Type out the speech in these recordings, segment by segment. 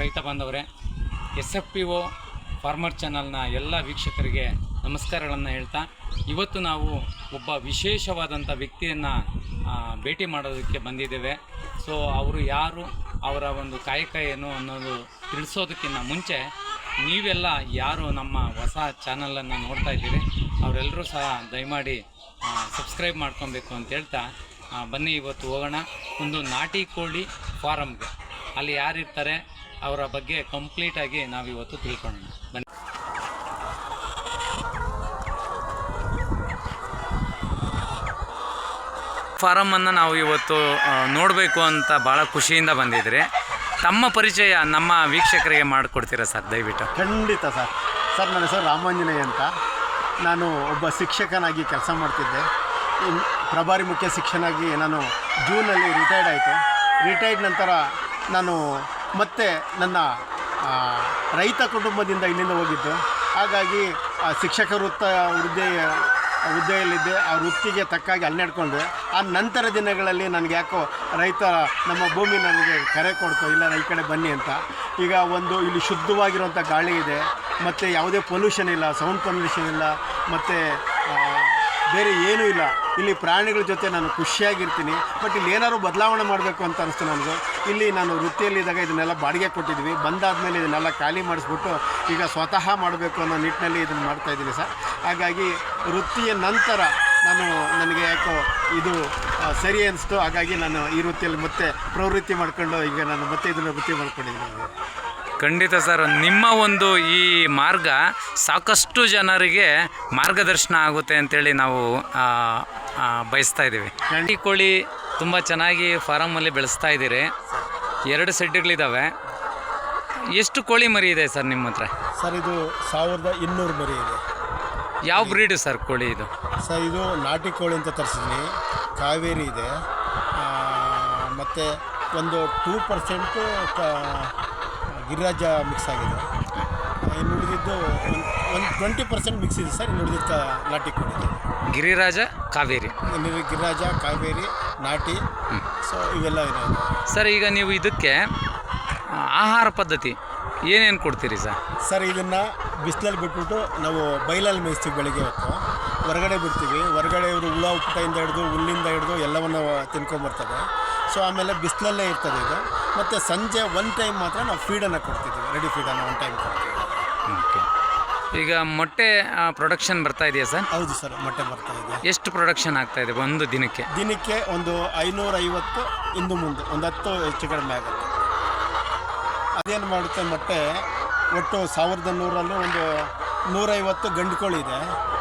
ರೈತ ಬಾಂಧವರೇ, S F P O farmer ಚಾನಲ್ನ ಎಲ್ಲ ವೀಕ್ಷಕರಿಗೆ ನಮಸ್ಕಾರಗಳನ್ನು ಹೇಳ್ತಾ, ಇವತ್ತು ನಾವು ಒಬ್ಬ ವಿಶೇಷವಾದಂಥ ವ್ಯಕ್ತಿಯನ್ನು ಭೇಟಿ ಮಾಡೋದಕ್ಕೆ ಬಂದಿದ್ದೇವೆ. ಸೊ, ಅವರು ಯಾರು, ಅವರ ಒಂದು ಕಾಯಕ ಏನು ಅನ್ನೋದು ತಿಳಿಸೋದಕ್ಕಿಂತ ಮುಂಚೆ, ನೀವೆಲ್ಲ ಯಾರು ನಮ್ಮ ಹೊಸ ಚಾನಲನ್ನು ನೋಡ್ತಾ ಇದ್ದೀರಿ ಅವರೆಲ್ಲರೂ ಸಹ ದಯಮಾಡಿ ಸಬ್ಸ್ಕ್ರೈಬ್ ಮಾಡ್ಕೊಬೇಕು ಅಂತ ಹೇಳ್ತಾ ಬನ್ನಿ, ಇವತ್ತು ಹೋಗೋಣ. ಒಂದು ನಾಟಿ ಕೋಳಿ ಫಾರಮ್ಗೆ ಅಲ್ಲಿ ಯಾರಿರ್ತಾರೆ? ಅವರ ಬಗ್ಗೆ ಕಂಪ್ಲೀಟಾಗಿ ನಾವಿವತ್ತು ತಿಳ್ಕೊಳ್ಳೋಣ. ಬನ್ನಿ. ಫಾರಮನ್ನು ನಾವು ಇವತ್ತು ನೋಡಬೇಕು ಅಂತ ಭಾಳ ಖುಷಿಯಿಂದ ಬಂದಿದ್ರಿ. ತಮ್ಮ ಪರಿಚಯ ನಮ್ಮ ವೀಕ್ಷಕರಿಗೆ ಮಾಡಿಕೊಡ್ತೀರಾ ಸರ್ ದಯವಿಟ್ಟು? ಖಂಡಿತ ಸರ್. ಸರ್ ನನ್ನ ಹೆಸರು ರಾಮಾಂಜನೇಯ ಅಂತ. ನಾನು ಒಬ್ಬ ಶಿಕ್ಷಕನಾಗಿ ಕೆಲಸ ಮಾಡ್ತಿದ್ದೆ. ಪ್ರಭಾರಿ ಮುಖ್ಯ ಶಿಕ್ಷಕನಾಗಿ ನಾನು ಜೂನಲ್ಲಿ ರಿಟೈರ್ಡ್ ಆಯಿತು. ರಿಟೈರ್ಡ್ ನಂತರ ನಾನು ಮತ್ತೆ ನನ್ನ ರೈತ ಕುಟುಂಬದಿಂದ ಇಲ್ಲಿಂದ ಹೋಗಿದ್ದು. ಹಾಗಾಗಿ ಶಿಕ್ಷಕ ವೃತ್ತ ಹುದ್ದೆ ಹುದ್ದೆಯಲ್ಲಿದ್ದೆ ಆ ವೃತ್ತಿಗೆ ತಕ್ಕಾಗಿ ಅಲ್ಲಿ ನಡ್ಕೊಂಡೆ. ಆ ನಂತರ ದಿನಗಳಲ್ಲಿ ನನಗೆ ಯಾಕೋ ರೈತ ನಮ್ಮ ಭೂಮಿ ನನಗೆ ಕರೆ ಕೊಡ್ತು, ಇಲ್ಲ ಈ ಕಡೆ ಬನ್ನಿ ಅಂತ. ಈಗ ಒಂದು ಇಲ್ಲಿ ಶುದ್ಧವಾಗಿರುವಂಥ ಗಾಳಿ ಇದೆ. ಮತ್ತು ಯಾವುದೇ ಪೊಲ್ಯೂಷನ್ ಇಲ್ಲ ಸೌಂಡ್ ಪೊಲ್ಯೂಷನ್ ಇಲ್ಲ. ಮತ್ತು ಬೇರೆ ಏನೂ ಇಲ್ಲ. ಇಲ್ಲಿ ಪ್ರಾಣಿಗಳ ಜೊತೆ ನಾನು ಖುಷಿಯಾಗಿರ್ತೀನಿ. ಬಟ್ ಇಲ್ಲಿ ಏನಾದ್ರು ಬದಲಾವಣೆ ಮಾಡಬೇಕು ಅಂತ ಅನಿಸ್ತು ನನಗೆ. ಇಲ್ಲಿ ನಾನು ವೃತ್ತಿಯಲ್ಲಿದ್ದಾಗ ಇದನ್ನೆಲ್ಲ ಬಾಡಿಗೆ ಕೊಟ್ಟಿದ್ವಿ. ಬಂದಾದಮೇಲೆ ಇದನ್ನೆಲ್ಲ ಖಾಲಿ ಮಾಡಿಸ್ಬಿಟ್ಟು ಈಗ ಸ್ವತಃ ಮಾಡಬೇಕು ಅನ್ನೋ ನಿಟ್ಟಿನಲ್ಲಿ ಇದನ್ನು ಮಾಡ್ತಾ ಇದ್ದೀನಿ ಸರ್. ಹಾಗಾಗಿ ವೃತ್ತಿಯ ನಂತರ ನಾನು ನನಗೆ ಯಾಕೋ ಇದು ಸರಿ ಅನಿಸ್ತು. ಹಾಗಾಗಿ ನಾನು ಈ ವೃತ್ತಿಯಲ್ಲಿ ಮತ್ತೆ ಪ್ರವೃತ್ತಿ ಮಾಡ್ಕೊಂಡು ಈಗ ನಾನು ಮತ್ತೆ ಇದನ್ನು ವೃತ್ತಿ ಮಾಡ್ಕೊಂಡಿದ್ದೀನಿ. ಖಂಡಿತ ಸರ್ ನಿಮ್ಮ ಒಂದು ಈ ಮಾರ್ಗ ಸಾಕಷ್ಟು ಜನರಿಗೆ ಮಾರ್ಗದರ್ಶನ ಆಗುತ್ತೆ ಅಂತೇಳಿ ನಾವು ಬಯಸ್ತಾ ಇದ್ದೀವಿ. ನಾಟಿ ಕೋಳಿ ತುಂಬ ಚೆನ್ನಾಗಿ ಫಾರಮಲ್ಲಿ ಬೆಳೆಸ್ತಾ ಇದ್ದೀರಿ. ಎರಡು ಸೆಡ್ಗಳಿದ್ದಾವೆ ಎಷ್ಟು ಕೋಳಿ ಮರಿ ಇದೆ ಸರ್ ನಿಮ್ಮ ಹತ್ರ? ಸರ್ ಇದು ಸಾವಿರದ ಇನ್ನೂರು ಮರಿ ಇದೆ. ಯಾವ ಬ್ರೀಡು ಸರ್ ಕೋಳಿ ಇದು? ಸರ್ ಇದು ನಾಟಿ ಕೋಳಿ ಅಂತ ತರಿಸಿದ್ವಿ ಕಾವೇರಿ ಇದೆ. ಮತ್ತು ಒಂದು ಟೂ ಪರ್ಸೆಂಟು ಗಿರಿರಾಜ ಮಿಕ್ಸ್ ಆಗಿದೆ. ಇನ್ನು ಉಳಿದಿದ್ದು ಒಂದು ಟ್ವೆಂಟಿ ಪರ್ಸೆಂಟ್ ಮಿಕ್ಸ್ ಇದೆ ಸರ್ ಇನ್ನು ಉಳಿದಿದ್ದ ನಾಟಿ ಕೊಡಿದೆ ಗಿರಿರಾಜ ಕಾವೇರಿ. ಇನ್ನು ಗಿರಿರಾಜ ಕಾವೇರಿ ನಾಟಿ ಸೊ ಇವೆಲ್ಲ ಇದೆ. ಸರ್ ಈಗ ನೀವು ಇದಕ್ಕೆ ಆಹಾರ ಪದ್ಧತಿ ಏನೇನು ಕೊಡ್ತೀರಿ ಸರ್? ಸರ್ ಇದನ್ನು ಬಿಸಿಲಲ್ಲಿ ಬಿಟ್ಬಿಟ್ಟು ನಾವು ಬೈಲಲ್ಲಿ ಮೇಯಿಸ್ತೀವಿ ಬೆಳಿಗ್ಗೆ ಹೊತ್ತು. ಹೊರಗಡೆ ಬಿಡ್ತೀವಿ. ಹೊರಗಡೆ ಇವರು ಹುಳ ಉಪ್ಪಟದಿಂದ ಹಿಡಿದು ಹುಲ್ಲಿಂದ ಹಿಡಿದು ಎಲ್ಲವನ್ನು ತಿನ್ಕೊಂಬರ್ತದೆ ಸೊ ಆಮೇಲೆ ಬಿಸಿಲಲ್ಲೇ ಇರ್ತದೆ ಇದು. ಮತ್ತು ಸಂಜೆ ಒನ್ ಟೈಮ್ ಮಾತ್ರ ನಾವು ಫೀಡನ್ನು ಕೊಡ್ತಿದ್ದೀವಿ ರೆಡಿ ಫೀಡನ್ನು ಒನ್ ಟೈಮ್ ಕೊಡ್ತೀವಿ ಓಕೆ ಈಗ ಮೊಟ್ಟೆ ಪ್ರೊಡಕ್ಷನ್ ಬರ್ತಾ ಇದೆಯಾ ಸರ್? ಹೌದು ಸರ್ ಮೊಟ್ಟೆ ಬರ್ತಾ ಇದೆ. ಎಷ್ಟು ಪ್ರೊಡಕ್ಷನ್ ಆಗ್ತಾ ಇದೆ ಒಂದು ದಿನಕ್ಕೆ? ದಿನಕ್ಕೆ ಒಂದು ಐನೂರೈವತ್ತು ಇಂದು ಮುಂದೆ ಒಂದು ಹತ್ತು ಹೆಚ್ಚು ಕಡಿಮೆ ಆಗುತ್ತೆ. ಅದೇನು ಮಾಡುತ್ತೆ ಮೊಟ್ಟೆ ಒಟ್ಟು ಸಾವಿರದ ನೂರಲ್ಲೂ ಒಂದು ನೂರೈವತ್ತು ಗಂಡು ಕೋಳಿ ಇದೆ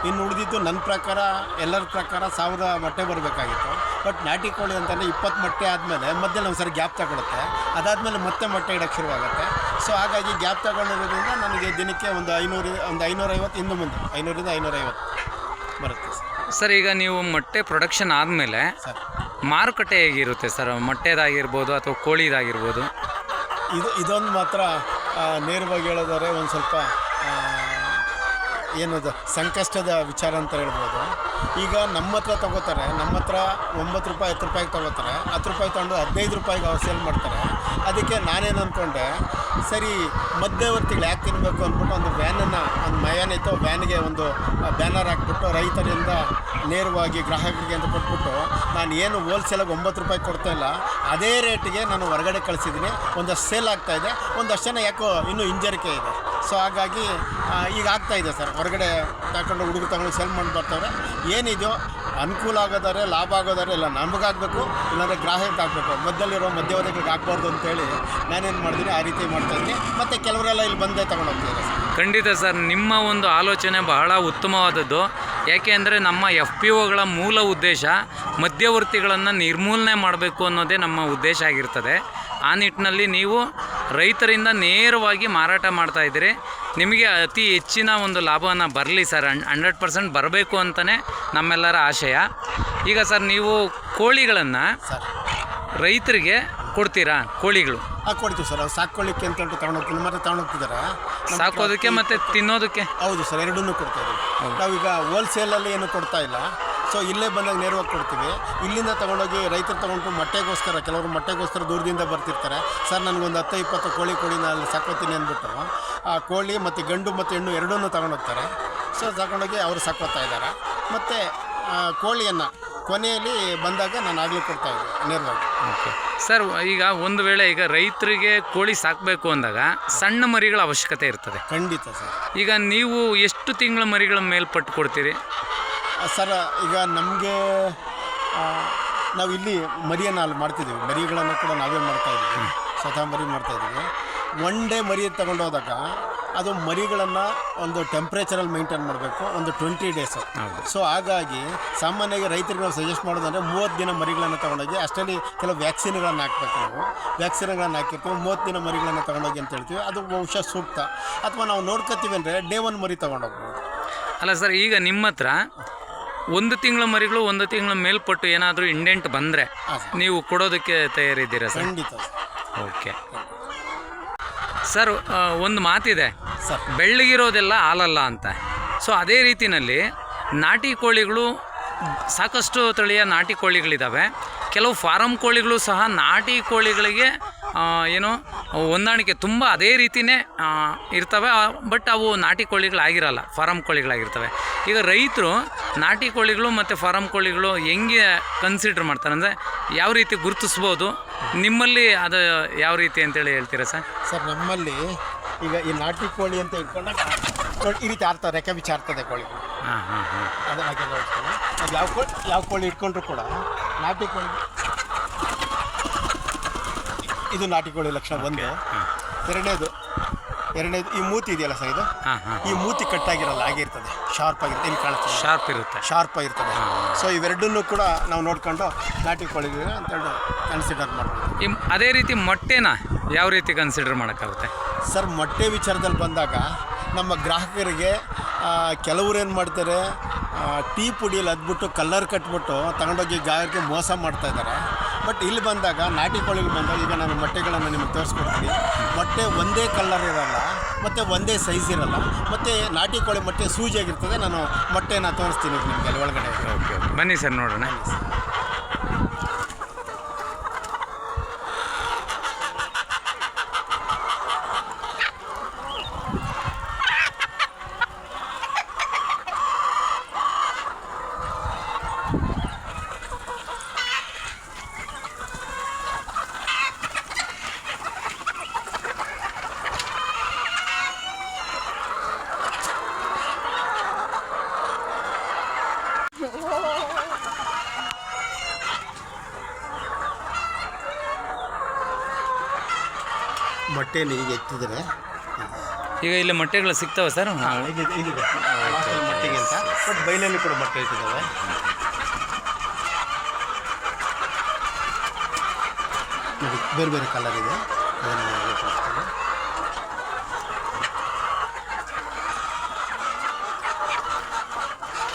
ಇನ್ನು ಉಳಿದಿದ್ದು ನನ್ನ ಪ್ರಕಾರ ಎಲ್ಲರ ಪ್ರಕಾರ ಸಾವಿರ ಮೊಟ್ಟೆ ಬರಬೇಕಾಗಿತ್ತು. ಬಟ್ ನಾಟಿ ಕೋಳಿ ಅಂತಂದರೆ ಇಪ್ಪತ್ತು ಮೊಟ್ಟೆ ಆದಮೇಲೆ ಮಧ್ಯೆ ಒಂದು ಸರಿ ಗ್ಯಾಪ್ ತಗೊಳುತ್ತೆ. ಅದಾದಮೇಲೆ ಮತ್ತೆ ಮೊಟ್ಟೆ ಇಡೋಕ್ಕೆ ಶುರುವಾಗುತ್ತೆ. ಸೊ ಹಾಗಾಗಿ ಗ್ಯಾಪ್ ತಗೊಂಡಿರೋದ್ರಿಂದ ನನಗೆ ದಿನಕ್ಕೆ ಒಂದು ಐನೂರು ಒಂದು ಐನೂರೈವತ್ತು ಇನ್ನು ಮುಂದೆ ಐನೂರಿಂದ ಐನೂರೈವತ್ತು ಬರುತ್ತೆ ಸರ್. ಸರ್ ಈಗ ನೀವು ಮೊಟ್ಟೆ ಪ್ರೊಡಕ್ಷನ್ ಆದಮೇಲೆ ಸರ್. ಮಾರುಕಟ್ಟೆ ಹೇಗಿರುತ್ತೆ ಸರ್? ಮೊಟ್ಟೆದಾಗಿರ್ಬೋದು ಅಥವಾ ಕೋಳಿದಾಗಿರ್ಬೋದು? ಇದು ಇದೊಂದು ಮಾತ್ರ ನೇರವಾಗಿ ಹೇಳೋದಾದ್ರೆ ಒಂದು ಸ್ವಲ್ಪ ಏನದು ಸಂಕಷ್ಟದ ವಿಚಾರ ಅಂತ ಹೇಳ್ಬೋದು. ಈಗ ನಮ್ಮ ಹತ್ರ ತಗೋತಾರೆ. ನಮ್ಮ ಹತ್ರ ಒಂಬತ್ತು ರೂಪಾಯಿ, ಹತ್ತು ರೂಪಾಯಿಗೆ ತಗೋತಾರೆ. ಹತ್ತು ರೂಪಾಯಿ ತೊಗೊಂಡು ಹದಿನೈದು ರೂಪಾಯಿಗೆ ಅವ್ರು ಸೇಲ್ ಮಾಡ್ತಾರೆ. ಅದಕ್ಕೆ ನಾನೇನು ಅಂದ್ಕೊಂಡೆ ಸರಿ ಮಧ್ಯವರ್ತಿಗಳು ಯಾಕೆ ತಿನ್ನಬೇಕು ಅಂದ್ಬಿಟ್ಟು ಒಂದು ವ್ಯಾನನ್ನು ಒಂದು ಮಯಾನ್ ಇತ್ತು ವ್ಯಾನ್ಗೆ ಒಂದು ಬ್ಯಾನರ್ ಹಾಕ್ಬಿಟ್ಟು ರೈತರಿಂದ ನೇರವಾಗಿ ಗ್ರಾಹಕರಿಗೆ ಅಂತ ಕೊಟ್ಬಿಟ್ಟು, ನಾನು ಏನು ಹೋಲ್ಸೇಲಾಗಿ ಒಂಬತ್ತು ರೂಪಾಯಿ ಕೊಡ್ತಾ ಇಲ್ಲ. ಅದೇ ರೇಟಿಗೆ ನಾನು ಹೊರಗಡೆ ಕಳಿಸಿದ್ದೀನಿ ಒಂದಷ್ಟು ಸೇಲ್ ಆಗ್ತಾಯಿದೆ ಒಂದಷ್ಟು ಜನ ಯಾಕೋ ಇನ್ನೂ ಹಿಂಜರಿಕೆ ಇದೆ. ಸೊ ಹಾಗಾಗಿ ಈಗ ಆಗ್ತಾ ಇದೆ ಸರ್. ಹೊರಗಡೆ ತಗೊಂಡು ಹುಡುಗರು ತಗೊಂಡು ಸೆಲ್ ಮಾಡಿ ಬರ್ತವ್ರೆ. ಏನಿದೆಯೋ ಅನುಕೂಲ ಆಗೋದಾರೆ ಲಾಭ ಆಗೋದಾರೆ ಇಲ್ಲ ನಮಗಾಗಬೇಕು ಇಲ್ಲಾಂದರೆ ಗ್ರಾಹಕರಿಗೆ ಆಗಬೇಕು. ಮಧ್ಯದಲ್ಲಿರೋ ಮಧ್ಯವರ್ತಿಗಳಿಗೆ ಆಗಬಾರ್ದು ಅಂತೇಳಿ ನಾನೇನು ಮಾಡಿದ್ದೀನಿ ಆ ರೀತಿ ಮಾಡ್ತಾ ಇದ್ದೀನಿ. ಮತ್ತು ಕೆಲವರೆಲ್ಲ ಇಲ್ಲಿ ಬಂದೇ ತಗೊಂಡು ಖಂಡಿತ ಸರ್, ನಿಮ್ಮ ಒಂದು ಆಲೋಚನೆ ಬಹಳ ಉತ್ತಮವಾದದ್ದು. ಯಾಕೆ ಅಂದರೆ ನಮ್ಮ ಎಫ್ ಪಿ ಒಗಳ ಮೂಲ ಉದ್ದೇಶ ಮಧ್ಯವರ್ತಿಗಳನ್ನು ನಿರ್ಮೂಲನೆ ಮಾಡಬೇಕು ಅನ್ನೋದೇ ನಮ್ಮ ಉದ್ದೇಶ ಆಗಿರ್ತದೆ. ಆ ನಿಟ್ಟಿನಲ್ಲಿ ನೀವು ರೈತರಿಂದ ನೇರವಾಗಿ ಮಾರಾಟ ಮಾಡ್ತಾ ಇದ್ದೀರಿ. ನಿಮಗೆ ಅತಿ ಹೆಚ್ಚಿನ ಒಂದು ಲಾಭವನ್ನು ಬರಲಿ ಸರ್. ಹಂಡ್ರೆಡ್ ಪರ್ಸೆಂಟ್ ಬರಬೇಕು ಅಂತಲೇ ನಮ್ಮೆಲ್ಲರ ಆಶಯ. ಈಗ ಸರ್ ನೀವು ಕೋಳಿಗಳನ್ನು ರೈತರಿಗೆ ಕೊಡ್ತೀರಾ? ಕೋಳಿಗಳು. ಕೊಡ್ತೀವಿ ಸರ್. ಸಾಕೊಳ್ಳಿಕ್ಕೆ ಅಂತ ಹೇಳಿ ತಗೊಂಡು ಹೋಗ್ತೀನಿ ಮತ್ತೆ ತಗೊಂಡು ಹೋಗ್ತಿದ್ದಾರೆ ನಮ್ಮ ಸಾಕೋದಕ್ಕೆ ಮತ್ತು ತಿನ್ನೋದಕ್ಕೆ? ಹೌದು ಸರ್ ಎರಡನ್ನೂ ಕೊಡ್ತಾ ಇದ್ದೀವಿ. ನಾವೀಗ ಹೋಲ್ಸೇಲಲ್ಲಿ ಏನು ಕೊಡ್ತಾ ಇಲ್ಲ. ಸೊ ಇಲ್ಲೇ ಬಂದಾಗ ನೇರವಾಗಿ ಕೊಡ್ತೀವಿ. ಇಲ್ಲಿಂದ ತೊಗೊಂಡೋಗಿ ರೈತರು ತೊಗೊಂಡು ಮೊಟ್ಟೆಗೋಸ್ಕರ ಕೆಲವರು ಮೊಟ್ಟೆಗೋಸ್ಕರ ದೂರದಿಂದ ಬರ್ತಿರ್ತಾರೆ. ಸರ್ ನನಗೊಂದು ಹತ್ತು ಇಪ್ಪತ್ತು ಕೋಳಿ ಕೋಳಿ ನಾನು ಸಾಕೋತೀನಿ ಅಂದ್ಬಿಟ್ಟು ಆ ಕೋಳಿ ಮತ್ತು ಗಂಡು ಮತ್ತು ಹೆಣ್ಣು ಎರಡನ್ನೂ ತೊಗೊಂಡೋಗ್ತಾರೆ. ಸೊ ತಗೊಂಡೋಗಿ ಅವರು ಸಾಕೋತಾ ಇದ್ದಾರೆ. ಮತ್ತು ಕೋಳಿಯನ್ನು ಕೊನೆಯಲ್ಲಿ ಬಂದಾಗ ನಾನು ಆಗಲಿ ಕೊಡ್ತಾ ಇದ್ದೀನಿ ನೇರವಾಗಿ. ಓಕೆ ಸರ್ ಈಗ ಒಂದು ವೇಳೆ ಈಗ ರೈತರಿಗೆ ಕೋಳಿ ಸಾಕಬೇಕು ಅಂದಾಗ ಸಣ್ಣ ಮರಿಗಳ ಅವಶ್ಯಕತೆ ಇರ್ತದೆ. ಖಂಡಿತ ಸರ್. ಈಗ ನೀವು ಎಷ್ಟು ತಿಂಗಳ ಮರಿಗಳ ಮೇಲ್ಪಟ್ಟು ಕೊಡ್ತೀರಿ? ಸರ್ ಈಗ ನಮಗೆ ನಾವು ಇಲ್ಲಿ ಮರಿಯನ್ನು ಅಲ್ಲಿ ಮಾಡ್ತಿದ್ದೀವಿ. ಮರಿಗಳನ್ನು ಕೂಡ ನಾವೇ ಮಾಡ್ತಾ ಇದ್ದೀವಿ. ಸ್ವತಃ ಮರಿ ಮಾಡ್ತಾ ಇದ್ದೀವಿ. ಒನ್ ಡೇ ಮರಿ ತಗೊಂಡೋದಾಗ ಅದು ಮರಿಗಳನ್ನು ಒಂದು ಟೆಂಪ್ರೇಚರಲ್ಲಿ ಮೇಂಟೈನ್ ಮಾಡಬೇಕು. ಒಂದು ಟ್ವೆಂಟಿ ಡೇಸ್ ಸೊ ಹಾಗಾಗಿ ಸಾಮಾನ್ಯವಾಗಿ ರೈತರಿಗೆ ನಾವು ಸಜೆಸ್ಟ್ ಮಾಡೋದಂದರೆ ಮೂವತ್ತು ದಿನ ಮರಿಗಳನ್ನು ತೊಗೊಂಡೋಗಿ ಅಷ್ಟರಲ್ಲಿ ಕೆಲವು ವ್ಯಾಕ್ಸಿನ್ಗಳನ್ನು ಹಾಕ್ಬೇಕು ನಾವು. ವ್ಯಾಕ್ಸಿನ್ಗಳನ್ನು ಹಾಕಿರ್ತೀವಿ ಮೂವತ್ತು ದಿನ ಮರಿಗಳನ್ನು ತೊಗೊಂಡೋಗಿ ಅಂತ ಹೇಳ್ತೀವಿ. ಅದು ಬಹುಶಃ ಸೂಕ್ತ. ಅಥವಾ ನಾವು ನೋಡ್ಕೊತೀವಿ ಅಂದರೆ ಡೇ ಒನ್ ಮರಿ ತೊಗೊಂಡೋಗ್ಬೋದು. ಅಲ್ಲ ಸರ್ ಈಗ ನಿಮ್ಮ ಹತ್ರ ಒಂದು ತಿಂಗಳ ಮರಿಗಳು ಒಂದು ತಿಂಗಳ ಮೇಲ್ಪಟ್ಟು ಏನಾದರೂ ಇಂಡೆಂಟ್ ಬಂದರೆ ನೀವು ಕೊಡೋದಕ್ಕೆ ತಯಾರಿದ್ದೀರಾ ಸರ್? ಖಂಡಿತ ಓಕೆ. ಸರ್ ಒಂದು ಮಾತಿದೆ. ಸರ್. ಬೆಳ್ಳಗಿರೋದೆಲ್ಲ ಹಾಲಲ್ಲ ಅಂತ. ಸೊ ಅದೇ ರೀತಿಯಲ್ಲಿ ನಾಟಿ ಕೋಳಿಗಳು ಸಾಕಷ್ಟು ತಳಿಯ ನಾಟಿ ಕೋಳಿಗಳಿದ್ದಾವೆ ಕೆಲವು ಫಾರಂ ಕೋಳಿಗಳು ಸಹ ನಾಟಿ ಕೋಳಿಗಳಿಗೆ ಏನು ಹೊಂದಾಣಿಕೆ ತುಂಬ ಅದೇ ರೀತಿಯೇ ಇರ್ತವೆ. ಬಟ್ ಅವು ನಾಟಿ ಕೋಳಿಗಳಾಗಿರಲ್ಲ ಫಾರಮ್ ಕೋಳಿಗಳಾಗಿರ್ತವೆ. ಈಗ ರೈತರು ನಾಟಿ ಕೋಳಿಗಳು ಮತ್ತು ಫಾರಮ್ ಕೋಳಿಗಳು ಹೆಂಗೆ ಕನ್ಸಿಡರ್ ಮಾಡ್ತಾರೆ? ಅಂದರೆ ಯಾವ ರೀತಿ ಗುರುತಿಸ್ಬೋದು? ನಿಮ್ಮಲ್ಲಿ ಅದು ಯಾವ ರೀತಿ ಅಂತೇಳಿ ಹೇಳ್ತೀರಾ ಸರ್? ಸರ್ ನಮ್ಮಲ್ಲಿ ಈಗ ಈ ನಾಟಿ ಕೋಳಿ ಅಂತ ಇಟ್ಕೊಂಡಾಗ ಈ ರೀತಿ ಆಡ್ತಾರೆ ರೆಕ್ಕೆ ವಿಚಾರ್ತದೆ ಕೋಳಿ ಹಾಂ ಹಾಂ ಹಾಂ. ಅದು ಹಾಗೆಲ್ಲ ಅದು ಯಾವ ಕೋಳಿ ಯಾವ ಕೋಳಿ ಇಟ್ಕೊಂಡ್ರು ಕೂಡ ನಾಟಿ ಕೋಳಿ ಇದು ನಾಟಿ ಕೋಳಿ ಲಕ್ಷಣ ಒಂದು. ಎರಡನೇದು ಎರಡನೇದು ಈ ಮೂತಿ ಇದೆಯಲ್ಲ ಸರ್ ಇದು? ಹಾಂ ಹಾಂ ಈ ಮೂತಿ ಕಟ್ಟಾಗಿರಲ್ಲ ಆಗಿರ್ತದೆ ಇರ್ತದೆ. ಶಾರ್ಪ್ ಆಗಿರುತ್ತೆ ಇಲ್ಲಿ ಕಾಣುತ್ತೆ ಶಾರ್ಪ್ ಇರುತ್ತೆ. ಶಾರ್ಪ್ ಆಗಿರ್ತದೆ. ಸೊ ಇವೆರಡನ್ನು ಕೂಡ ನಾವು ನೋಡ್ಕೊಂಡು ನಾಟಿ ಕೋಳಿಗೆ ಅಂತೇಳಿ ಕನ್ಸಿಡರ್ ಮಾಡ್ಬೋದು. ಈ ಅದೇ ರೀತಿ ಮೊಟ್ಟೆನ ಯಾವ ರೀತಿ ಕನ್ಸಿಡರ್ ಮಾಡೋಕ್ಕಾಗುತ್ತೆ? ಸರ್ ಮೊಟ್ಟೆ ವಿಚಾರದಲ್ಲಿ ಬಂದಾಗ ನಮ್ಮ ಗ್ರಾಹಕರಿಗೆ ಕೆಲವರು ಕೆಲವ್ರು ಏನು ಮಾಡ್ತಾರೆ ಟೀ ಪುಡಿಯಲ್ಲಿ ಅದ್ಬಿಟ್ಟು ಕಲ್ಲರ್ ಕಟ್ಬಿಟ್ಟು ತಗೊಂಡೋಗಿ ಗಾಯಕ್ಕೆ ಮೋಸ ಮಾಡ್ತಾ ಇದ್ದಾರೆ. ಬಟ್ ಇಲ್ಲಿ ಬಂದಾಗ ನಾಟಿ ಕೋಳಿಗೆ ಬಂದಾಗ ಈಗ ನಾನು ಮೊಟ್ಟೆಗಳನ್ನು ನಿಮಗೆ ತೋರಿಸ್ಕೊಡ್ತೀನಿ. ಮೊಟ್ಟೆ ಒಂದೇ ಕಲರ್ ಇರಲ್ಲ ಮತ್ತು ಒಂದೇ ಸೈಜ್ ಇರಲ್ಲ ಮತ್ತು ನಾಟಿ ಕೋಳಿ ಮೊಟ್ಟೆ ಸೂಜಿಯಾಗಿರ್ತದೆ ನಾನು ಮೊಟ್ಟೆನ ತೋರಿಸ್ತೀನಿ ನಿಮಗೆ ಅಲ್ಲಿ ಒಳಗಡೆ. ಓಕೆ ಓಕೆ ಬನ್ನಿ ಸರ್ ನೋಡೋಣ. ಮೊಟ್ಟೆನ ಈಗ ಎತ್ತಿದ್ರೆ? ಈಗ ಇಲ್ಲಿ ಮೊಟ್ಟೆಗಳು ಸಿಗ್ತವೆ ಸರ್. ಇದಿದೆ ಮೊಟ್ಟೆಗೆ ಅಂತ. ಬಟ್ ಬೈಲಲ್ಲಿ ಕೂಡ ಮೊಟ್ಟೆ ಇಟ್ಟಿದ್ದಾವೆ. ನೋಡಿ ಬೇರೆ ಬೇರೆ ಕಲರ್ ಇದೆ.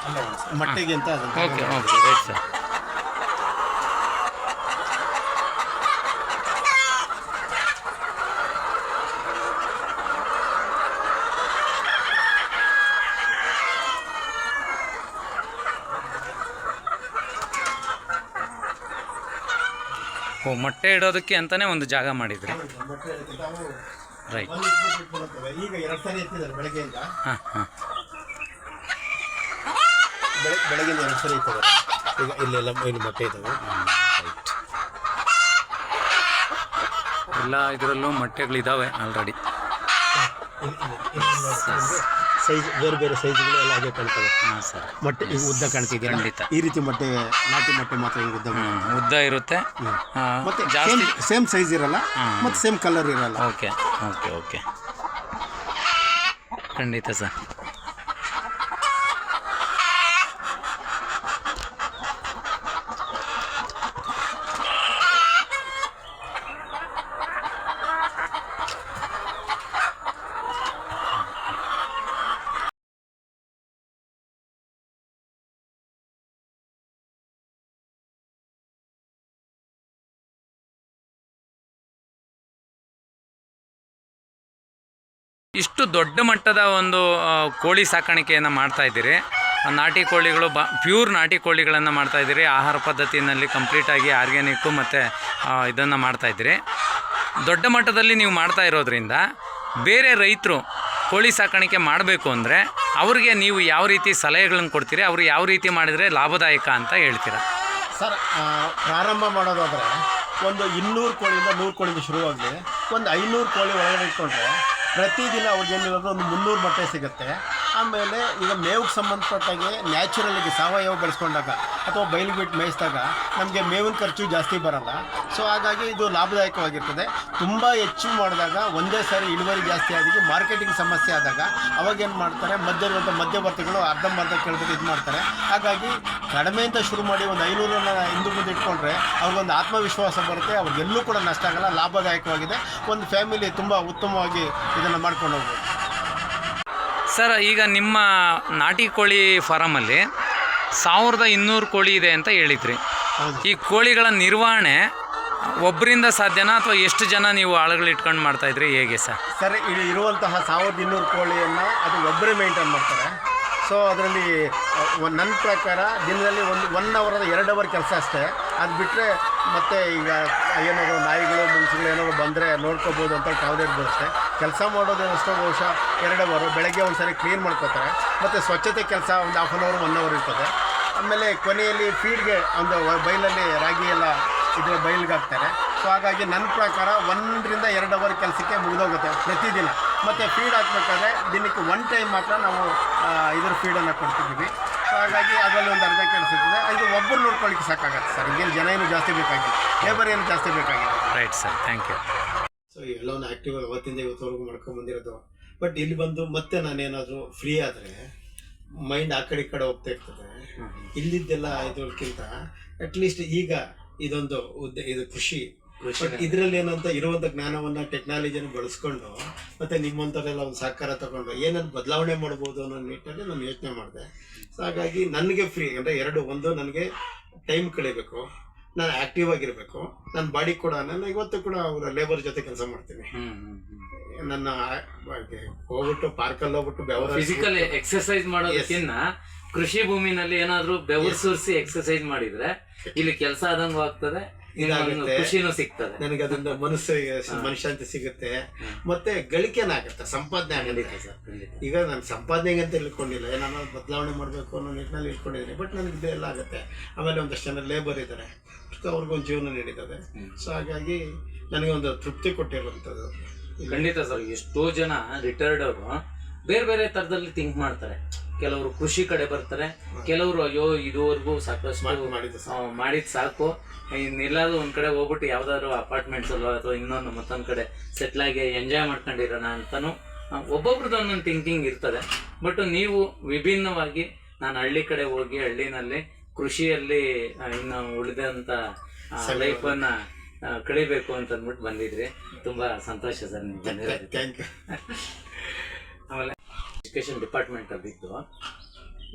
ಅದನ್ನು ಮೊಟ್ಟೆಗೆ ಅಂತ ಅದನ್ನು ಓಕೆ ಓಕೆ ರೈಟ್ ಸರ್ ಓ ಮೊಟ್ಟೆ ಇಡೋದಕ್ಕೆ ಅಂತಾನೆ ಒಂದು ಜಾಗ ಮಾಡಿದ್ರಿ. ಮೊಟ್ಟೆ ರೈಟ್ ಒಂದು ಇಟ್ಬಿಟ್ಟು ಇಟ್ಬಿಡುತ್ತೇವೆ. ಈಗ ಎರಡು ಸರಿ ಎತ್ತಿದ್ದಾರೆ ಬೆಳಗ್ಗೆಯಿಂದ. ಹಾಂ ಹಾಂ. ಬೆಳೆ ಬೆಳಗಿಂದ ಎರಡು ಸರಿ ಇರ್ತದೆ ಈಗ ಇಲ್ಲೆಲ್ಲ ಇಲ್ಲಿ ಮೊಟ್ಟೆ ಇದ್ದಾವೆ. ಎಲ್ಲ ಇದರಲ್ಲೂ ಮೊಟ್ಟೆಗಳಿದ್ದಾವೆ ಆಲ್ರೆಡಿ ಸೈಜ್ ಬೇರೆ ಬೇರೆ ಸೈಜ್ಗಳು ಎಲ್ಲ ಹಾಗೆ ಕಾಣ್ತವೆ. ಹಾಂ ಸರ್. ಮೊಟ್ಟೆ ಈಗ ಉದ್ದ ಕಾಣ್ತಿದೆ ಖಂಡಿತ. ಈ ರೀತಿ ಮೊಟ್ಟೆ ನಾಟಿ ಮೊಟ್ಟೆ ಮಾತ್ರ ಹಿಂಗೆ ಉದ್ದ ಉದ್ದ ಇರುತ್ತೆ. ಆ, ಮತ್ತೆ ಜಾಸ್ತಿ ಸೇಮ್ ಸೈಜ್ ಇರಲ್ಲ. ಮತ್ತೆ ಸೇಮ್ ಕಲರ್ ಇರಲ್ಲ. ಓಕೆ ಓಕೆ ಓಕೆ ಖಂಡಿತ ಸರ್. ಇಷ್ಟು ದೊಡ್ಡ ಮಟ್ಟದ ಒಂದು ಕೋಳಿ ಸಾಕಾಣಿಕೆಯನ್ನು ಮಾಡ್ತಾ ಇದ್ದೀರಿ. ನಾಟಿ ಕೋಳಿಗಳು ಬ ಪ್ಯೂರ್ ನಾಟಿ ಕೋಳಿಗಳನ್ನು ಮಾಡ್ತಾಯಿದ್ದೀರಿ ಆಹಾರ ಪದ್ಧತಿಯಲ್ಲಿ ಕಂಪ್ಲೀಟಾಗಿ ಆರ್ಗ್ಯಾನಿಕ್ಕು ಮತ್ತು ಇದನ್ನು ಮಾಡ್ತಾಯಿದ್ದೀರಿ ದೊಡ್ಡ ಮಟ್ಟದಲ್ಲಿ ನೀವು ಮಾಡ್ತಾ ಇರೋದ್ರಿಂದ ಬೇರೆ ರೈತರು ಕೋಳಿ ಸಾಕಾಣಿಕೆ ಮಾಡಬೇಕು ಅಂದರೆ ಅವ್ರಿಗೆ ನೀವು ಯಾವ ರೀತಿ ಸಲಹೆಗಳನ್ನು ಕೊಡ್ತೀರಿ, ಅವರು ಯಾವ ರೀತಿ ಮಾಡಿದರೆ ಲಾಭದಾಯಕ ಅಂತ ಹೇಳ್ತೀರಾ? ಸರ್ ಪ್ರಾರಂಭ ಮಾಡೋದಾದರೆ ಒಂದು ಇನ್ನೂರು ಕೋಳಿಯಿಂದ ನೂರು ಕೋಳಿಗೆ ಶುರುವಾಗಲಿ, ಒಂದು ಐನೂರು ಕೋಳಿ ಒಳಗಡೆ ಇಟ್ಕೊಂಡ್ರೆ ಪ್ರತಿದಿನ ಅವ್ರಿಗೆ ಏನಿರೋದು ಒಂದು ಮುನ್ನೂರು ಬಟ್ಟೆ ಸಿಗುತ್ತೆ. ಆಮೇಲೆ ಈಗ ಮೇವಿಗೆ ಸಂಬಂಧಪಟ್ಟಾಗೆ ನ್ಯಾಚುರಲಿಗೆ ಸಾವಯವ ಬೆಳೆಸ್ಕೊಂಡಾಗ ಅಥವಾ ಬಯಲು ಬಿಟ್ಟು ಮೇಯಿಸಿದಾಗ ನಮಗೆ ಮೇವಿನ ಖರ್ಚು ಜಾಸ್ತಿ ಬರಲ್ಲ. ಸೊ ಹಾಗಾಗಿ ಇದು ಲಾಭದಾಯಕವಾಗಿರ್ತದೆ. ತುಂಬ ಹೆಚ್ಚು ಮಾಡಿದಾಗ ಒಂದೇ ಸಾರಿ ಇಳುವರಿ ಜಾಸ್ತಿ ಆಗಿ ಮಾರ್ಕೆಟಿಂಗ್ ಸಮಸ್ಯೆ ಆದಾಗ ಅವಾಗೇನು ಮಾಡ್ತಾರೆ? ಮಧ್ಯವಿರುವಂಥ ಮಧ್ಯವರ್ತಿಗಳು ಅರ್ಧಂಬರ್ಧ ಕೇಳ್ಬಿಟ್ಟು ಇದು ಮಾಡ್ತಾರೆ. ಹಾಗಾಗಿ ಕಡಿಮೆಯಿಂದ ಶುರು ಮಾಡಿ ಒಂದು ಐನೂರನ್ನ ಹಿಂದೆ ಮುಂದೆ ಇಟ್ಕೊಂಡ್ರೆ ಅವ್ರಿಗೊಂದು ಆತ್ಮವಿಶ್ವಾಸ ಬರುತ್ತೆ. ಅವ್ರಿಗೆಲ್ಲೂ ಕೂಡ ನಷ್ಟ ಆಗಲ್ಲ ಲಾಭದಾಯಕವಾಗಿದೆ. ಒಂದು ಫ್ಯಾಮಿಲಿ ತುಂಬ ಉತ್ತಮವಾಗಿ ಇದನ್ನು ಮಾಡ್ಕೊಂಡು ಹೋಗ್ಬೋದು. ಸರ್ ಈಗ ನಿಮ್ಮ ನಾಟಿ ಕೋಳಿ ಫಾರಮಲ್ಲಿ ಸಾವಿರದ ಇನ್ನೂರು ಕೋಳಿ ಇದೆ ಅಂತ ಹೇಳಿದ್ರಿ. ಈ ಕೋಳಿಗಳ ನಿರ್ವಹಣೆ ಒಬ್ಬರಿಂದ ಸಾಧ್ಯನಾ ಅಥವಾ ಎಷ್ಟು ಜನ ನೀವು ಆಳುಗಳು ಇಟ್ಕೊಂಡು ಮಾಡ್ತಾಯಿದ್ರಿ ಹೇಗೆ ಸರ್? ಸರ್, ಇಲ್ಲಿ ಇರುವಂತಹ ಸಾವಿರದ ಇನ್ನೂರು ಕೋಳಿಯನ್ನು ಅದು ಒಬ್ಬರೇ ಮೇಂಟೈನ್ ಮಾಡ್ತಾರೆ. ಸೊ ಅದರಲ್ಲಿ ನನ್ನ ಪ್ರಕಾರ ದಿನದಲ್ಲಿ ಒಂದು ಒನ್ ಅವರದ ಎರಡು ಅವರ್ ಕೆಲಸ ಅಷ್ಟೇ. ಅದು ಬಿಟ್ಟರೆ ಮತ್ತೆ ಈಗ ಏನಾದರೂ ನಾಯಿಗಳು ಮುಂಚೆಗಳು ಏನಾದ್ರು ಬಂದರೆ ನೋಡ್ಕೋಬೋದು ಅಂತ ಯಾವುದೇ ಅಷ್ಟೇ ಕೆಲಸ ಮಾಡೋದು ಎಷ್ಟೋ ಬಹುಶಃ ಎರಡು ಅವರು ಬೆಳಗ್ಗೆ ಒಂದು ಸಾರಿ ಕ್ಲೀನ್ ಮಾಡ್ಕೋತಾರೆ. ಮತ್ತು ಸ್ವಚ್ಛತೆ ಕೆಲಸ ಒಂದು half an hour one hour ಇರ್ತದೆ. ಆಮೇಲೆ ಕೊನೆಯಲ್ಲಿ ಫೀಡ್ಗೆ ಒಂದು ಬೈಲಲ್ಲಿ ರಾಗಿ ಎಲ್ಲ ಇದು ಬಯಲಿಗೆ ಹಾಕ್ತಾರೆ. ಸೊ ಹಾಗಾಗಿ ನನ್ನ ಪ್ರಕಾರ ಒಂದರಿಂದ ಎರಡು ಅವರ್ ಕೆಲಸಕ್ಕೆ ಮುಗಿದೋಗುತ್ತೆ ಪ್ರತಿದಿನ. ಮತ್ತು ಫೀಡ್ ಹಾಕ್ಬೇಕಾದ್ರೆ ದಿನಕ್ಕೆ ಒನ್ ಟೈಮ್ ಮಾತ್ರ ನಾವು ಇದ್ರ ಫೀಡನ್ನು ಕೊಡ್ತಿದ್ದೀವಿ. ಸೊ ಹಾಗಾಗಿ ಅದರಲ್ಲಿ ಒಂದು ಅರ್ಧ ಕೆಲಸ ಇರ್ತದೆ. ಇದು ಒಬ್ಬರು ನೋಡ್ಕೊಳ್ಳಿಕ್ಕೆ ಸಾಕಾಗತ್ತೆ ಸರ್. ಈಗೇನು ಜನ ಏನು ಜಾಸ್ತಿ ಬೇಕಾಗಿಲ್ಲ. ಲೇಬರ್ ಏನು ಜಾಸ್ತಿ ಬೇಕಾಗಿಲ್ಲ. Right sir thank you so ಎಲ್ಲವನ್ನು ಆ್ಯಕ್ಟಿವ್ ಅವತ್ತಿಂದ ಇವತ್ತವರೆಗೂ ಮಾಡ್ಕೊಂಡು ಬಂದಿರೋದು. ಬಟ್ ಇಲ್ಲಿ ಬಂದು ಮತ್ತೆ ನಾನೇನಾದರೂ ಫ್ರೀ ಆದರೆ ಮೈಂಡ್ ಆ ಕಡೆ ಈ ಕಡೆ ಹೋಗ್ತಾ ಇರ್ತದೆ. ಇಲ್ಲಿದ್ದೆಲ್ಲ ಇದಕ್ಕಿಂತ ಅಟ್ಲೀಸ್ಟ್ ಈಗ ಇದೊಂದು ಉದ್ದೆ ಇದು ಖುಷಿ. ಇದರಲ್ಲಿ ಏನಂತ ಇರುವಂತ ಜ್ಞಾನವನ್ನ ಟೆಕ್ನಾಲಜಿಯನ್ನು ಬಳಸ್ಕೊಂಡು ಮತ್ತೆ ನಿಮ್ಮಂಥವ್ರೆಲ್ಲ ಒಂದು ಸಹಕಾರ ತಗೊಂಡು ಏನಾದ್ರು ಬದಲಾವಣೆ ಮಾಡ್ಬೋದು ಅನ್ನೋ ನಿಟ್ಟಲ್ಲಿ ನಾನು ಯೋಚನೆ ಮಾಡಿದೆ. ಸೊ ಹಾಗಾಗಿ ನನಗೆ ಫ್ರೀ ಅಂದರೆ ಎರಡು ಒಂದು ನನಗೆ ಟೈಮ್ ಕಳಿಬೇಕು. ನಾನು ಆಕ್ಟಿವ್ ಆಗಿರಬೇಕು. ನನ್ನ ಬಾಡಿ ಕೂಡ ನಾನು ಇವತ್ತು ಕೂಡ ಅವರ ಲೇಬರ್ ಜೊತೆ ಕೆಲಸ ಮಾಡ್ತೀನಿ. ನನ್ನ ಹಾಗೆ ಹೋಗ್ಬಿಟ್ಟು ಪಾರ್ಕಲ್ಲಿ ಹೋಗ್ಬಿಟ್ಟು ಫಿಸಿಕಲ್ ಎಕ್ಸರ್ಸೈಸ್ ಮಾಡೋದಕ್ಕಿಂತ ಕೃಷಿ ಭೂಮಿನಲ್ಲಿ ಏನಾದ್ರೂ ಬೆವರು ಸುರಿಸಿ ಎಕ್ಸರ್ಸೈಸ್ ಮಾಡಿದ್ರೆ ಇಲ್ಲಿ ಕೆಲಸ ಆದಂಗೂ ಆಗ್ತದೆ ಇದಾಗುತ್ತೆ. ಖುಷಿನೂ ಸಿಗ್ತದೆ. ನನಗೆ ಅದರಿಂದ ಮನಸ್ಸಿಗೆ ಮನಶಾಂತಿ ಸಿಗುತ್ತೆ. ಮತ್ತೆ ಗಳಿಕೆನ ಆಗುತ್ತೆ ಸಂಪಾದನೆ ಆಗುತ್ತೆ. ಸರ್ ಈಗ ನಾನು ಸಂಪಾದನೆಗೆ ಅಂತ ಇಳ್ಕೊಂಡಿಲ್ಲ ಏನಾದ್ರು ಬದಲಾವಣೆ ಮಾಡಬೇಕು ಅನ್ನೋ ನಿಟ್ಟಿನಲ್ಲಿ ಇಟ್ಕೊಂಡಿದ್ದೀನಿ ಬಟ್ ನನಗೆ ಇದೆಲ್ಲ ಆಗುತ್ತೆ. ಆಮೇಲೆ ಒಂದಷ್ಟು ಜನ ಲೇಬರ್ ಇದ್ದಾರೆ ಅವ್ರಿಗೊಂದು ಜೀವನ ನಡೀತದೆ. ಸೊ ಹಾಗಾಗಿ ನನಗೆ ಒಂದು ತೃಪ್ತಿ ಕೊಟ್ಟಿರುವಂಥದ್ದು. ಖಂಡಿತ ಸರ್ ಎಷ್ಟೋ ಜನ ರಿಟೈರ್ಡ್ ಅವರು ಬೇರೆ ಬೇರೆ ತರದಲ್ಲಿ ಥಿಂಕ್ ಮಾಡ್ತಾರೆ. ಕೆಲವರು ಕೃಷಿ ಕಡೆ ಬರ್ತಾರೆ ಕೆಲವರು ಅಯ್ಯೋ ಇದುವರೆಗೂ ಸಾಕಷ್ಟು ಮಾಡಿದ್ ಸಾಕು. ಇನ್ನೆಲ್ಲಾದ್ರೂ ಒಂದ್ ಕಡೆ ಹೋಗ್ಬಿಟ್ಟು ಯಾವ್ದಾದ್ರು ಅಪಾರ್ಟ್ಮೆಂಟ್ಸ್ ಅಲ್ಲೋ ಅಥವಾ ಇನ್ನೊಂದು ಮತ್ತೊಂದ್ ಕಡೆ ಸೆಟ್ಲ್ ಆಗಿ ಎಂಜಾಯ್ ಮಾಡ್ಕೊಂಡಿರೋಣ ಅಂತಾನು ಒಬ್ಬೊಬ್ರದ್ದು ಒಂದೊಂದು ಥಿಂಕಿಂಗ್ ಇರ್ತದೆ. ಬಟ್ ನೀವು ವಿಭಿನ್ನವಾಗಿ ನಾನು ಹಳ್ಳಿ ಕಡೆ ಹೋಗಿ ಹಳ್ಳಿನಲ್ಲಿ ಕೃಷಿಯಲ್ಲಿ ಇನ್ನು ಉಳಿದಂತ ಲೈಫನ್ನ ಕಳಿಬೇಕು ಅಂತ ಅಂದ್ಬಿಟ್ಟು ಬಂದಿದ್ರಿ. ತುಂಬಾ ಸಂತೋಷ ಸರ್ ನೀವು ಆಮೇಲೆ ಎಜುಕೇಶನ್ ಡಿಪಾರ್ಟ್ಮೆಂಟ್ ಅಲ್ಲಿದ್ದು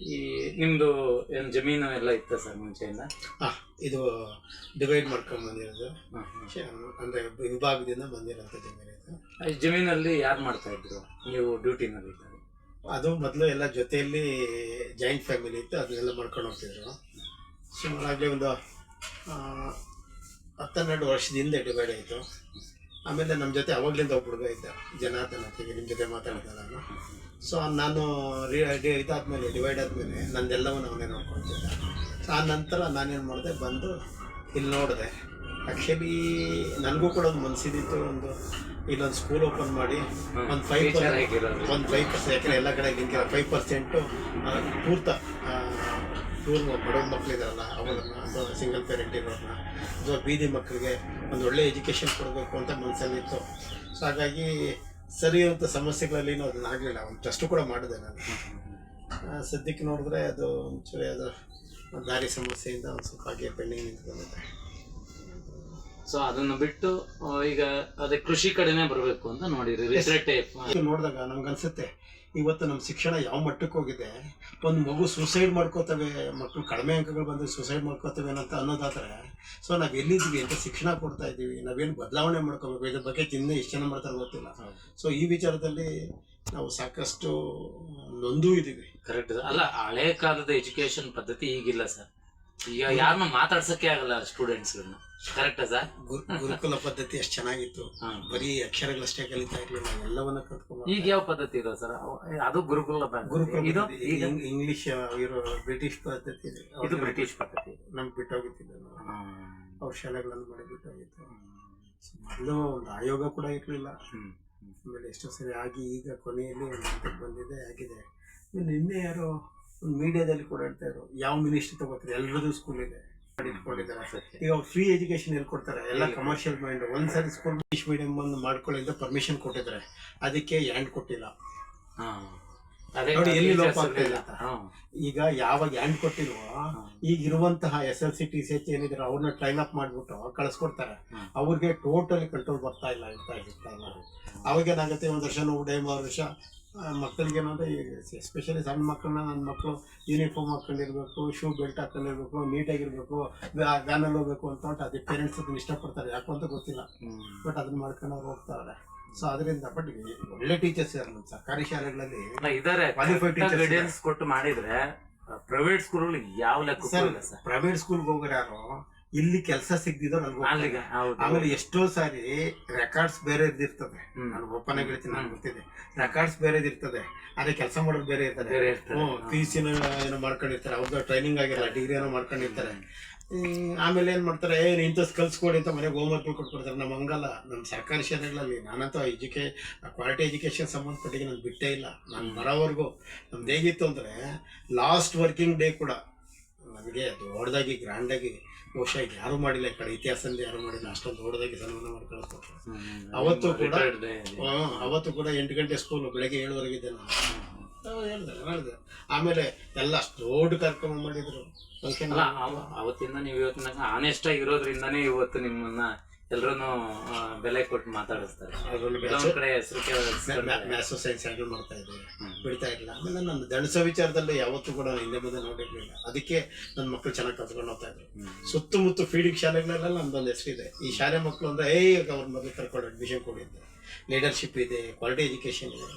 ಈ ನಿಮ್ಮದು ಏನು ಜಮೀನು ಎಲ್ಲ ಇತ್ತ ಸರ್ ಮುಂಚೆಯಿಂದ ಹಾಂ ಇದು ಡಿವೈಡ್ ಮಾಡ್ಕೊಂಡು ಬಂದಿರೋದು. ಹ್ಮ್. ಅಂದ್ರೆ ವಿಭಾಗದಿಂದ ಬಂದಿರೋಂಥ ಜಮೀನು ಇತ್ತು ಈ ಜಮೀನಲ್ಲಿ ಯಾರು ಮಾಡ್ತಾ ಇದ್ರು? ನೀವು ಡ್ಯೂಟಿನಲ್ಲಿ ಇದ್ದಾಗ ಅದು ಮೊದಲು ಎಲ್ಲ ಜೊತೆಯಲ್ಲಿ ಜಾಯಿಂಟ್ ಫ್ಯಾಮಿಲಿ ಇತ್ತು ಅದನ್ನೆಲ್ಲ ಮಾಡ್ಕೊಂಡು ಹೋಗ್ತಿದ್ರು. ಸುಮಾರಾಗಲಿ ಒಂದು ಆ, ಹತ್ತೆರಡು ವರ್ಷದಿಂದ ಡಿವೈಡ್ ಆಯಿತು. ಆಮೇಲೆ ನಮ್ಮ ಜೊತೆ ಅವಾಗಲಿಂದ ಒಬ್ಬ ಹುಡುಗ ಇದ್ದ ಜನಾರ್ದನ್ ನಿಮ್ಮ ಜೊತೆ ಮಾತಾಡಿದ ನಾನು. ಸೊ ನಾನು ಇದಾದ್ಮೇಲೆ ಡಿವೈಡ್ ಆದಮೇಲೆ ನಂದೆಲ್ಲವನ್ನು ಅವನೇ ನೋಡ್ಕೊಳ್ತಿದ್ದ ಸೊ ಆ ನಂತರ ನಾನೇನು ಮಾಡಿದೆ ಬಂದು ಇಲ್ಲಿ ನೋಡಿದೆ. ಆ್ಯಕ್ಚುಲಿ ನನಗೂ ಕೂಡ ಒಂದು ಮನಸ್ಸಿದಿತ್ತು ಒಂದು ಇಲ್ಲೊಂದು ಸ್ಕೂಲ್ ಓಪನ್ ಮಾಡಿ ಒಂದು ಫೈವ್. ಒಂದು ಫೈವ್ ಪರ್ಸೆಂಟ್ ಯಾಕಂದರೆ ಎಲ್ಲ ಕಡೆ ಹಿಂಗೆ ಫೈವ್ ಪರ್ಸೆಂಟು ಪೂರ್ತ ಟೂರ್ ಬಡವ ಮಕ್ಕಳಿದಾರಲ್ಲ ಅವರನ್ನು ಅಥವಾ ಸಿಂಗಲ್ ಪೇರೆಂಟ್ ಇರೋರನ್ನ ಅಥವಾ ಬೀದಿ ಮಕ್ಕಳಿಗೆ ಒಂದು ಒಳ್ಳೆ ಎಜುಕೇಷನ್ ಕೊಡಬೇಕು ಅಂತ ಮನಸ್ಸಲ್ಲಿತ್ತು ಸೊ ಹಾಗಾಗಿ ಸರಿಯಾದಂಥ ಸಮಸ್ಯೆಗಳಲ್ಲಿ ಅದನ್ನ ಆಗಲಿಲ್ಲ. ಒಂದು ಟೆಸ್ಟು ಕೂಡ ಮಾಡಿದೆ ನಾನು. ಸದ್ಯಕ್ಕೆ ನೋಡಿದ್ರೆ ಅದು ಒಂಚೂರಿ ಅದು ದಾರಿ ಸಮಸ್ಯೆಯಿಂದ ಒಂದು ಸ್ವಲ್ಪ ಹಾಗೆ ಪೆಂಡಿಂಗ್ ನಿಂತ್ಕೊಂಡಿದೆ ಸೊ ಅದನ್ನ ಬಿಟ್ಟು ಈಗ ಅದೇ ಕೃಷಿ ಕಡೆನೇ ಬರಬೇಕು ಅಂತ ನೋಡಿರಿ ನೋಡಿದಾಗ ನಮ್ಗೆ ಅನ್ಸುತ್ತೆ ಇವತ್ತು ನಮ್ಮ ಶಿಕ್ಷಣ ಯಾವ ಮಟ್ಟಕ್ಕೆ ಹೋಗಿದೆ? ಒಂದು ಮಗು ಸೂಸೈಡ್ ಮಾಡ್ಕೋತವೆ, ಮಕ್ಕಳು ಕಡಿಮೆ ಅಂಕಗಳು ಬಂದರೆ ಸೂಸೈಡ್ ಮಾಡ್ಕೋತವೆ ಅಂತ ಅನ್ನೋದಾದರೆ ಸೊ ನಾವು ಎಲ್ಲಿದ್ದೀವಿ ಅಂತ ಶಿಕ್ಷಣ ಕೊಡ್ತಾ ಇದ್ದೀವಿ. ನಾವೇನು ಬದಲಾವಣೆ ಮಾಡ್ಕೋಬೇಕು? ಇದ್ರ ಬಗ್ಗೆ ಚಿಂತೆ ಎಷ್ಟು ಜನ ಮಾಡ್ತಾರೆ ಗೊತ್ತಿಲ್ಲ. ಸೊ ಈ ವಿಚಾರದಲ್ಲಿ ನಾವು ಸಾಕಷ್ಟು ನೊಂದು ಇದ್ದೀವಿ. ಕರೆಕ್ಟ್ ಅಲ್ಲ, ಹಳೆ ಕಾಲದ ಎಜುಕೇಷನ್ ಪದ್ಧತಿ ಈಗಿಲ್ಲ ಸರ್ ಈಗ ಯಾರನ್ನ ಮಾತಾಡ್ಸೋಕ್ಕೆ ಆಗಲ್ಲ ಸ್ಟೂಡೆಂಟ್ಸ್ಗಳನ್ನ ಕರೆಕ್ಟಾ ಸರ್ ಗುರು ಗುರುಕುಲ ಪದ್ಧತಿ ಅಷ್ಟು ಚೆನ್ನಾಗಿತ್ತು ಬರೀ ಅಕ್ಷರಗಳಷ್ಟೇ ಕಲಿತಾ ಇರ್ಲಿಲ್ಲ ಎಲ್ಲವನ್ನ ಕಲ್ತ್ಕೊಂಡು ಈಗ ಯಾವ ಪದ್ಧತಿ ಇದೆ ಸರ್ ಅದು ಗುರುಕುಲ. ಗುರುಕುಲ ಇದು ಈಗ ಇಂಗ್ಲಿಷ್ ಇರೋ ಬ್ರಿಟಿಷ್ ಪದ್ಧತಿ ಇದೆ. ಇದು ಬ್ರಿಟಿಷ್ ಪದ್ಧತಿ ನಮ್ಗೆ. ಹ್ಮ್. ಅವ್ರ ಶಾಲೆಗಳನ್ನು ಮಾಡಿ ಬಿಟ್ಟೋಗಿತ್ತು ಮೊದಲು ಒಂದು ಆಯೋಗ ಕೂಡ ಇರಲಿಲ್ಲ. ಆಮೇಲೆ ಎಷ್ಟೋ ಸರಿ ಆಗಿ ಈಗ ಕೊನೆಯಲ್ಲಿ ಒಂದು ಹಂತಕ್ಕೆ ಬಂದಿದೆ ಆಗಿದೆ ನಿನ್ನೆ ಯಾರೋ ಒಂದು ಮೀಡಿಯಾದಲ್ಲಿ ಕೂಡ ಹೇಳ್ತಾ ಇದ್ರು ಯಾವ ಮಿನಿಸ್ಟ್ರಿ ತಗೋತಾರೆ ಎಲ್ಲರದ್ದು ಸ್ಕೂಲ್ ಇದೆ. ಈಗ ಫ್ರೀ ಎಜುಕೇಶನ್ ಎಲ್ಲಿ ಕೊಡ್ತಾರೆ? ಎಲ್ಲ ಕಮರ್ಷಿಯಲ್ ಮೈಂಡ್ ಒಂದ್ಸರಿ ಸ್ಕೂಲ್ ಇಂಗ್ಲಿಷ್ ಮೀಡಿಯಂ ಒಂದು ಮಾಡ್ಕೊಳ್ಳಿ ಅಂತ ಪರ್ಮಿಷನ್ ಕೊಟ್ಟಿದ್ದಾರೆ ಅದಕ್ಕೆ ಹ್ಯಾಂಡ್ ಕೊಟ್ಟಿಲ್ಲ. ನೋಡಿ, ಎಲ್ಲಿ ಲೋಪ. ಹ್ಮ್. ಈಗ ಯಾವಾಗ ಹ್ಯಾಂಡ್ ಕೊಟ್ಟಿಲ್ವೋ ಈಗ ಇರುವಂತಹ S L C T C H ಏನಿದ್ರೆ ಅವ್ರನ್ನ ಟ್ರೈನ್ ಅಪ್ ಮಾಡ್ಬಿಟ್ಟು ಕಳಿಸ್ಕೊಡ್ತಾರೆ. ಅವ್ರಿಗೆ ಟೋಟಲಿ ಕಂಟ್ರೋಲ್ ಬರ್ತಾ ಇಲ್ಲ ಅಂತ ಇರ್ತಾ ಇಲ್ಲ ಅವಾಗ ಏನಾಗುತ್ತೆ? ಒಂದು ವರ್ಷ ನೋವು ಡೈಮ್ ವರ್ಷ ಮಕ್ಕಳಿಗೆ ಏನಂದ್ರೆ ಎಸ್ಪೆಷಲಿ ಸಣ್ಣ ಮಕ್ಕಳನ್ನ ನನ್ನ ಮಕ್ಕಳು ಯೂನಿಫಾರ್ಮ್ ಹಾಕೊಂಡಿರ್ಬೇಕು ಶೂ ಬೆಲ್ಟ್ ಹಾಕೊಂಡಿರ್ಬೇಕು ನೀಟಾಗಿರ್ಬೇಕು ವ್ಯಾನಲ್ಲಿ ಹೋಗ್ಬೇಕು ಅಂತ ಉಂಟು. ಅದೇ ಪೇರೆಂಟ್ಸ್ ಅದನ್ನ ಇಷ್ಟಪಡ್ತಾರೆ. ಯಾಕೋ ಅಂತ ಗೊತ್ತಿಲ್ಲ. ಬಟ್ ಅದನ್ನ ಮಾಡ್ಕೊಂಡು ಅವ್ರು ಹೋಗ್ತಾರೆ. ಸೊ ಅದರಿಂದ ಬಟ್ ಒಳ್ಳೆ ಟೀಚರ್ಸ್ ಯಾರು ನಮ್ಮ ಸರ್ಕಾರಿ ಶಾಲೆಗಳಲ್ಲಿ ಇದಾರೆ. ಗೈಡೆನ್ಸ್ ಕೊಟ್ಟು ಮಾಡಿದ್ರೆ ಪ್ರೈವೇಟ್ ಸ್ಕೂಲ್ ಯಾವ ಲೆಕ್ಕ ಸರ್ ಇಲ್ಲ ಸರ್. ಪ್ರೈವೇಟ್ ಸ್ಕೂಲ್ಗೆ ಹೋಗೋರು ಯಾರು? ಇಲ್ಲಿ ಕೆಲಸ ಸಿಗ್ದಿದ್ರು ಹೌದು. ಆಮೇಲೆ ಎಷ್ಟೋ ಸಾರಿ ರೆಕಾರ್ಡ್ಸ್ ಬೇರೆ ಇರ್ತದೆ. ನಾನು ಓಪನ್ ಆಗಿ ಹೇಳ್ತೀನಿ ನಾನು ಗೊತ್ತಿದೆ ರೆಕಾರ್ಡ್ಸ್ ಬೇರೆ ಇರ್ತದೆ ಅದೇ ಕೆಲಸ ಮಾಡೋದು ಬೇರೆ ಇರ್ತದೆ. ಪಿ ಸಿ ಏನೋ ಮಾಡ್ಕೊಂಡಿರ್ತಾರೆ ಅವ್ರದ್ದು ಟ್ರೈನಿಂಗ್ ಆಗಿರಲ್ಲ ಡಿಗ್ರಿ ಏನೋ ಮಾಡ್ಕೊಂಡಿರ್ತಾರೆ. ಆಮೇಲೆ ಏನ್ ಮಾಡ್ತಾರೆ ಏನ್ ಇಂಥ ಕಲ್ಸ್ಕೊಡಿ ಅಂತ ಮನೆಗೆ ಹೋಮ್ ವರ್ಕ್ ಕೊಟ್ಕೊಡ್ತಾರೆ ನಮ್ಮ ಹಂಗಲ್ಲ ನಮ್ಮ ಸರ್ಕಾರಿ ಶಾಲೆಗಳಲ್ಲಿ ನಾನಂತೂ ಎಜುಕೇ ಕ್ವಾಲಿಟಿ ಎಜುಕೇಶನ್ ಸಂಬಂಧಪಟ್ಟಿಗೆ ನಾನು ಬಿಟ್ಟೇ ಇಲ್ಲ. ನಾನು ಬರೋವರೆಗೂ ನಮ್ದು ಹೇಗಿತ್ತು ಅಂದರೆ ಲಾಸ್ಟ್ ವರ್ಕಿಂಗ್ ಡೇ ಕೂಡ ನನಗೆ ದೊಡ್ಡದಾಗಿ ಗ್ರ್ಯಾಂಡಾಗಿ ಬಹುಶಃ ಯಾರು ಮಾಡಿಲ್ಲ ಕಡೆ ಇತಿಹಾಸದಲ್ಲಿ ಯಾರು ಮಾಡಿಲ್ಲ ಅಷ್ಟೊಂದು ದೊಡ್ಡದಾಗಿ ಸನ್ಮಾನ ಹ್ಮ್. ಅವತ್ತು ಕೂಡ ಅವತ್ತು ಕೂಡ ಎಂಟು ಗಂಟೆ ಸ್ಕೂಲು ಬೆಳಗ್ಗೆ ಏಳುವರೆಗಿದ್ದೆ ನಾನು. ಹ್ಮ್, ಹೇಳ್ದೆ ಹೇಳಿದೆ ಆಮೇಲೆ ಎಲ್ಲ ಅಷ್ಟು ದೊಡ್ಡ ಕಾರ್ಯಕ್ರಮ ಮಾಡಿದ್ರು. ಅವತ್ತಿಂದ ನೀವು ಇವತ್ತಿನ ಆನೆಸ್ಟ್ ಆಗಿರೋದ್ರಿಂದಾನೇ ಇವತ್ತು ನಿಮ್ಮನ್ನ ಎಲ್ರೂ ಬೆಲೆ ಕೊಟ್ಟು ಮಾತಾಡಿಸ್ತಾರೆ. ಕೆಲವೊಂದ್ ಕಡೆ ಹೆಸರು ಮ್ಯಾಥ್ಸ್ ಸೈನ್ಸ್ ಹ್ಯಾಂಡಲ್ ಮಾಡ್ತಾ ಇದ್ದೆ ಬಿಡ್ತಾ ಇರಲಿಲ್ಲ. ಆಮೇಲೆ ನನ್ನ ದಣಸ ವಿಚಾರದಲ್ಲಿ ಯಾವತ್ತೂ ಕೂಡ ಹಿಂದೆ ಮುಂದೆ ನೋಡಿರ್ಲಿಲ್ಲ. ಅದಕ್ಕೆ ನನ್ನ ಮಕ್ಕಳು ಚೆನ್ನಾಗಿ ಕಲ್ತ್ಕೊಂಡು ಹೋಗ್ತಾ ಇದ್ರು. ಸುತ್ತಮುತ್ತ ಫೀಡಿಂಗ್ ಶಾಲೆಗಳೆಲ್ಲ ನಮ್ದೊಂದು ಇದೆ. ಈ ಶಾಲೆ ಮಕ್ಕಳು ಅಂದ್ರೆ ಏ ಅವ್ರ ಮೊದಲು ಕರ್ಕೊಂಡು ಅಡ್ಮಿಷನ್ ಕೊಡಿದ್ದೆ ಲೀಡರ್ಶಿಪ್ ಇದೆ ಕ್ವಾಲಿಟಿ ಎಜುಕೇಶನ್ ಇದೆ.